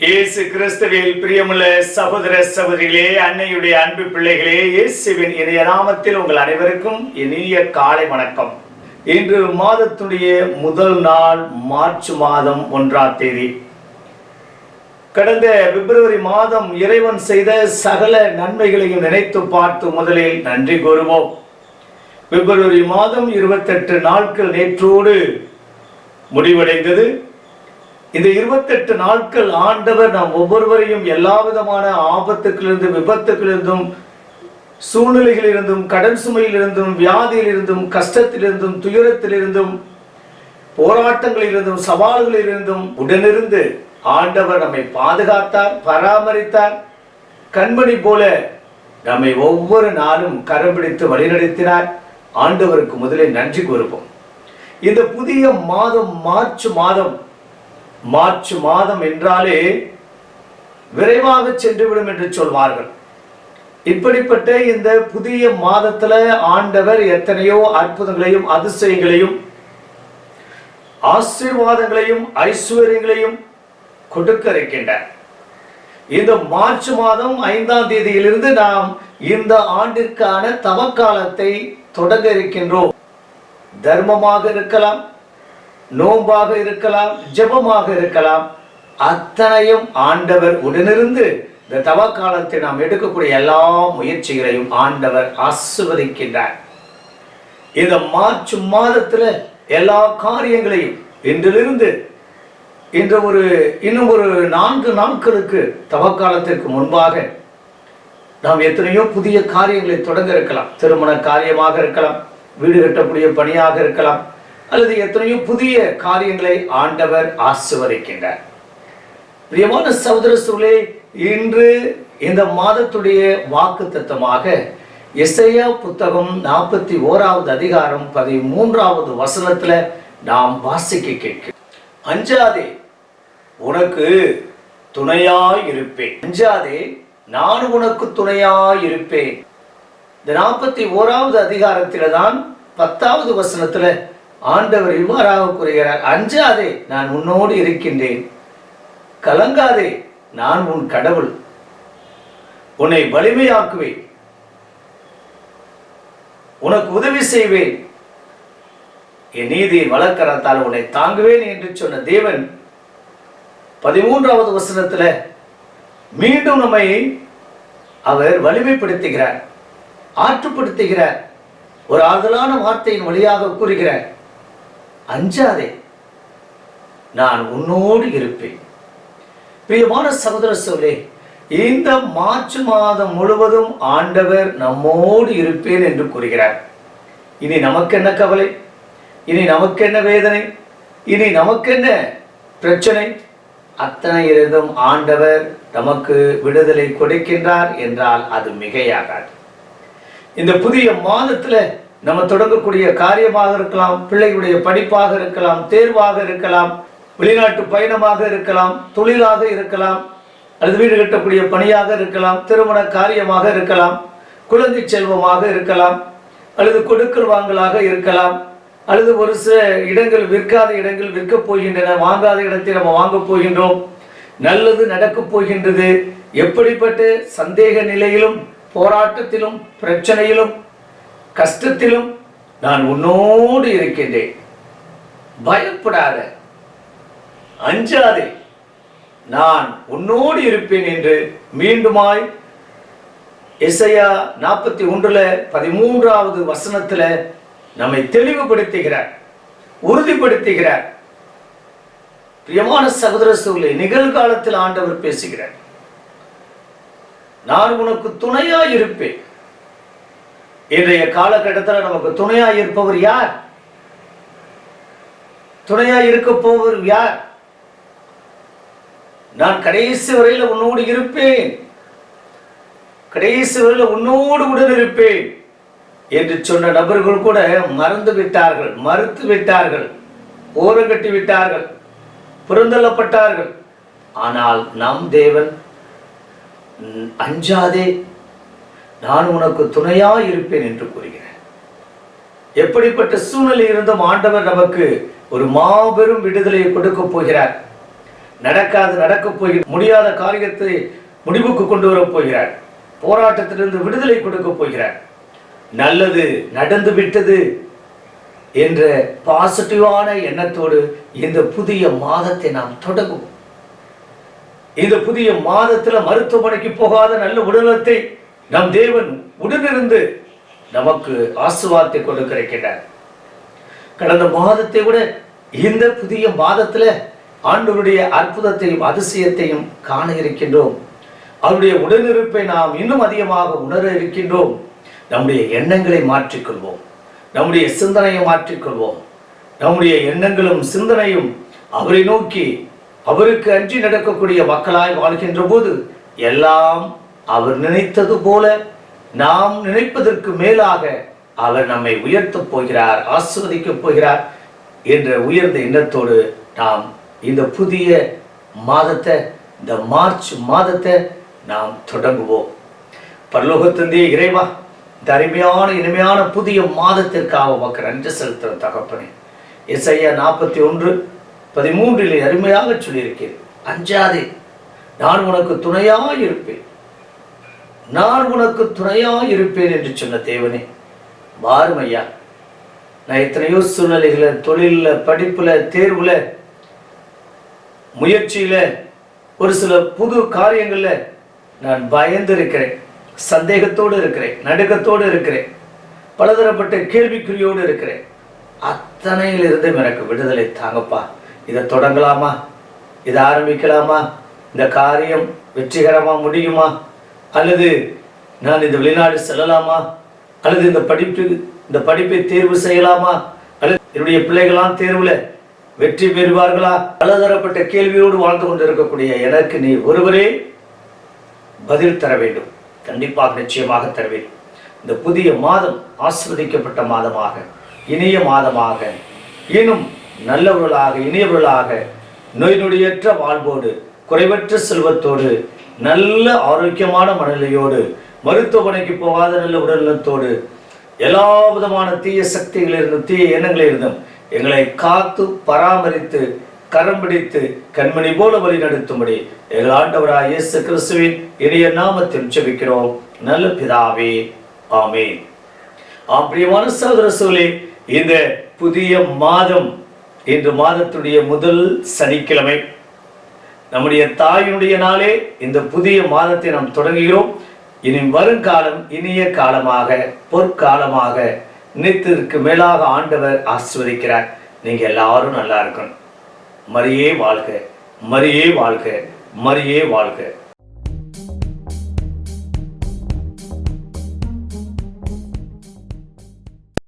இயேசு கிறிஸ்துவில் பிரியமுள்ள சகோதர சகோதரிகளே அன்னையுடைய அன்பு பிள்ளைகளே இயேசுவின் இணைய நாமத்தில் உங்கள் அனைவருக்கும் இனிய காலை வணக்கம். இன்று மாதத்துடைய முதல் நாள் மார்ச் மாதம் ஒன்றாம் தேதி. கடந்த பிப்ரவரி மாதம் இறைவன் செய்த சகல நன்மைகளையும் நினைத்து பார்த்து முதலில் நன்றி கூறுவோம். பிப்ரவரி மாதம் இருபத்தெட்டு நாட்கள் நேற்றோடு முடிவடைந்தது. இந்த இருபத்தெட்டு நாட்கள் ஆண்டவர் நாம் ஒவ்வொருவரையும் எல்லா விதமான ஆபத்துக்களிலிருந்தும் விபத்துக்களிலிருந்தும் சூழ்நிலைகளிலிருந்தும் கடன் சுமையிலிருந்தும் வியாதியிலிருந்தும் கஷ்டத்திலிருந்தும் துயரத்திலிருந்தும் போராட்டங்களிலிருந்தும் சவால்களிலிருந்தும் உடனிருந்து ஆண்டவர் நம்மை பாதுகாத்தார் பராமரித்தார். கண்மணி போல நம்மை ஒவ்வொரு நாளும் கரம் பிடித்து வழிநடத்தினார். ஆண்டவருக்கு முதலில் நன்றி கூறுவோம். இந்த புதிய மாதம் மார்ச் மாதம் மார்ச் மாதம் என்றாலே விரைவாக சென்றுவிடும் என்று சொல்வார்கள். இப்படிப்பட்ட இந்த புதிய மாதத்துல ஆண்டவர் எத்தனையோ அற்புதங்களையும் அதிசயங்களையும் ஆசீர்வாதங்களையும் ஐஸ்வர்யங்களையும் கொடுக்க இருக்கின்றார். இந்த மார்ச் மாதம் ஐந்தாம் தேதியிலிருந்து நாம் இந்த ஆண்டிற்கான தவக்காலத்தை தொடங்க இருக்கின்றோம். தர்மமாக இருக்கலாம் நோம்பாக இருக்கலாம் ஜெபமாக இருக்கலாம். அத்தனையும் ஆண்டவர் உடனிருந்து இந்த தவ காலத்தை நாம் எடுக்கக்கூடிய எல்லா முயற்சிகளையும் ஆண்டவர் ஆசிர்வதிக்கின்றார். இந்த மார்ச் மாதத்துல எல்லா காரியங்களையும் இன்றிலிருந்து இன்று ஒரு இன்னும் ஒரு நான்கு நாட்களுக்கு தவக்காலத்திற்கு முன்பாக நாம் எத்தனையோ புதிய காரியங்களை தொடங்க இருக்கலாம். திருமண காரியமாக இருக்கலாம் வீடு கட்டக்கூடிய பணியாக இருக்கலாம் அல்லது எத்தனையோ புதிய காரியங்களை ஆண்டவர் ஆசிர்வதிக்கின்றார். பிரியமான சகோதர சூழலே இன்று இந்த மாதத்துடைய வாக்கு தத்துவமாக இசையா புத்தகம் நாற்பத்தி ஓராவது அதிகாரம் பதிமூன்றாவது வசனத்துல நாம் வாசிக்க கேட்கும் அஞ்சாதே உனக்கு துணையாய் இருப்பேன் அஞ்சாதே நான் உனக்கு துணையாய் இருப்பேன் இந்த நாற்பத்தி ஓராவது அதிகாரத்தில தான் பத்தாவது வசனத்துல ஆண்டவர் இவ்வாறாக கூறுகிறார் அஞ்சாதே நான் உன்னோடு இருக்கின்றேன். கலங்காதே நான் உன் கடவுள். உன்னை வலிமையாக்குவேன். உனக்கு உதவி செய்வேன். என் நீதியின் வழக்கரத்தால் உன்னை தாங்குவேன் என்று சொன்ன தேவன் பதிமூன்றாவது வசனத்தில் மீண்டும் நம்மை அவர் வலிமைப்படுத்துகிறார் ஆற்றுப்படுத்துகிறார் ஒரு ஆறுதலான வார்த்தையின் வழியாக கூறுகிறார். அஞ்சாதே. நான் உன்னோடு இருப்பேன். பிரியமான சகோதர சொல்லே இந்த மார்ச் மாதம் முழுவதும் ஆண்டவர் நம்மோடு இருப்பேன் என்று கூறுகிறார். இனி நமக்கு என்ன கவலை? இனி நமக்கு என்ன வேதனை? இனி நமக்கு என்ன பிரச்சனை? அத்தனை இருந்தும் ஆண்டவர் நமக்கு விடுதலை கொடுக்கின்றார் என்றால் அது மிகையாகாது. இந்த புதிய மாதத்துல நம்ம தொடங்கக்கூடிய காரியமாக இருக்கலாம் பிள்ளைகளுடைய படிப்பாக இருக்கலாம் தேர்வாக இருக்கலாம் வெளிநாட்டு பயணமாக இருக்கலாம் தொழிலாக இருக்கலாம் அல்லது வீடு கட்டக்கூடிய பணியாக இருக்கலாம் திருமண காரியமாக இருக்கலாம் குழந்தை செல்வமாக இருக்கலாம் அல்லது கொடுக்கல் வாங்கலாக இருக்கலாம் அல்லது ஒரு சில இடங்கள் விற்காத இடங்கள் விற்க போகின்றன வாங்காத இடத்தை நம்ம வாங்கப் போகின்றோம். நல்லது நடக்கப் போகின்றது. எப்படிப்பட்ட சந்தேக நிலையிலும் போராட்டத்திலும் பிரச்சனையிலும் கஷ்டத்திலும் நான் உன்னோடு இருக்கின்றேன். பயப்படாத. அஞ்சாதே. நான் உன்னோடு இருப்பேன் என்று மீண்டுமாய் இசையா நாற்பத்தி ஒன்றுல பதிமூன்றாவது வசனத்துல நம்மை தெளிவுபடுத்துகிறார் உறுதிப்படுத்துகிறார். பிரியமான சகோதர சூழலை நிகழ்காலத்தில் ஆண்டவர் பேசுகிறார். நான் உனக்கு துணையா இருப்பேன். இன்றைய காலகட்டத்தில் நமக்கு துணையா இருப்பவர் யார்? துணையா இருக்க போவர் யார்? நான் கடைசி வரையில் உன்னோடு இருப்பேன். கடைசி வரையில் உன்னோடு உடன் இருப்பேன் என்று சொன்ன நபர்கள் கூட மறந்து விட்டார்கள் மறுத்து விட்டார்கள் ஓரங்கட்டி விட்டார்கள் புறந்தள்ளப்பட்டார்கள். ஆனால் நம் தேவன் அஞ்சாதே நான் உனக்கு துணையா இருப்பேன் என்று கூறுகிறேன். எப்படிப்பட்ட சூழ்நிலை இருந்தும் ஆண்டவர் நமக்கு ஒரு மாபெரும் விடுதலையை கொடுக்க போகிறார். நடக்காது நடக்கப் போகிற முடியாத காரியத்தை முடிவுக்கு கொண்டு வரப் போகிறார். போராட்டத்திலிருந்து விடுதலை கொடுக்க போகிறார். நல்லது நடந்து விட்டது என்ற பாசிட்டிவான எண்ணத்தோடு இந்த புதிய மாதத்தை நாம் தொடங்குவோம். இந்த புதிய மாதத்தில் மருத்துவமனைக்கு போகாத நல்ல உடலத்தை நம் தேவன் உடனிருந்து நமக்கு ஆசுவாத்தை கொண்டு கிடைக்கிறார் கடந்த மாதத்தை விட இந்த புதிய மாதத்துல ஆண்டவருடைய அற்புதத்தையும் அதிசயத்தையும் காண இருக்கின்றோம். அவருடைய உடனிருப்பை நாம் இன்னும் அதிகமாக உணர இருக்கின்றோம். நம்முடைய எண்ணங்களை மாற்றிக்கொள்வோம். நம்முடைய சிந்தனையை மாற்றிக்கொள்வோம். நம்முடைய எண்ணங்களும் சிந்தனையும் அவரை நோக்கி அவருக்கு அன்றி நடக்கக்கூடிய மக்களாய் வாழ்கின்ற போது எல்லாம் அவர் நினைத்தது போல நாம் நினைப்பதற்கு மேலாக அவர் நம்மை உயர்த்தப் போகிறார் ஆஸ்வதிக்கப் போகிறார் என்ற உயர்ந்த எண்ணத்தோடு நாம் இந்த புதிய மாதத்தை இந்த மார்ச் மாதத்தை நாம் தொடங்குவோம். பரலோகத்தந்தைய இறைவா இந்த அருமையான இனிமையான புதிய மாதத்திற்காக உமக்கு நன்றி செலுத்துகிற தகப்பனே. இசையா நாற்பத்தி ஒன்று பதிமூன்றிலே அருமையாக சொல்லியிருக்கிறேன். அஞ்சாதே நான் உனக்கு துணையாக இருப்பேன். நான் உனக்கு துணையாக இருப்பேன் என்று சொன்ன தேவனே. பாருமையா நான் எத்தனையோ சூழ்நிலைகளை தொழிலில் படிப்பில் தேர்வில் முயற்சியில் ஒரு சில புது காரியங்களில் நான் பயந்து இருக்கிறேன் சந்தேகத்தோடு இருக்கிறேன் நடுக்கத்தோடு இருக்கிறேன். பலதரப்பட்ட கேள்விக்குறியோடு இருக்கிறேன். அத்தனையிலிருந்தும் எனக்கு விடுதலை தாங்கப்பா. இதை தொடங்கலாமா? இதை ஆரம்பிக்கலாமா? இந்த காரியம் வெற்றிகரமாக முடியுமா? அல்லது நான் இந்த வெளிநாடு செல்லலாமா? அல்லது இந்த படிப்பு இந்த படிப்பை தேர்வு செய்யலாமா? அல்லது என்னுடைய பிள்ளைகளாம் தேர்வுல வெற்றி பெறுவார்களா? பலதரப்பட்ட கேள்வியோடு வாழ்ந்து கொண்டிருக்கக்கூடிய எனக்கு நீ ஒருவரே பதில் தர வேண்டும். கண்டிப்பாக நிச்சயமாக தருவேன் இந்த புதிய மாதம் ஆஸ்வதிக்கப்பட்ட மாதமாக இனிய மாதமாக இன்னும் நல்லவர்களாக இனியவர்களாக நோய் நொடியற்ற வாழ்வோடு குறைவற்ற செல்வத்தோடு நல்ல ஆரோக்கியமான மனநிலையோடு மருத்துவமனைக்கு போகாத நல்ல உடல்நலத்தோடு எல்லா விதமான தீய சக்திகளிலிருந்தும் தீய எண்ணங்களிலிருந்தும் எங்களை காத்து பராமரித்து கரம் பிடித்து கண்மணி போல வழி நடத்தும்படி எங்கள் ஆண்டவராய் இயேசு கிறிஸ்துவின் இணைய நாமத்தில் ஜெபிக்கிறோம். நல்ல பிதாவே ஆமே ஆம் பிரியமான சகோதர இந்த புதிய மாதம் இன்று மாதத்துடைய முதல் சனிக்கிழமை. நம்முடைய தாயினுடைய நாளே இந்த புதிய மாதத்தை நாம் தொடங்குகிறோம். இனி வருங்காலம் இனிய காலமாக பொற்காலமாக நித்திற்கு மேலாக ஆண்டவர் ஆசிர்வதிக்கிறார். நீங்கள் எல்லாரும் நல்லா இருக்கணும். மரியே வாழ்க மரியே வாழ்க மரியே வாழ்க.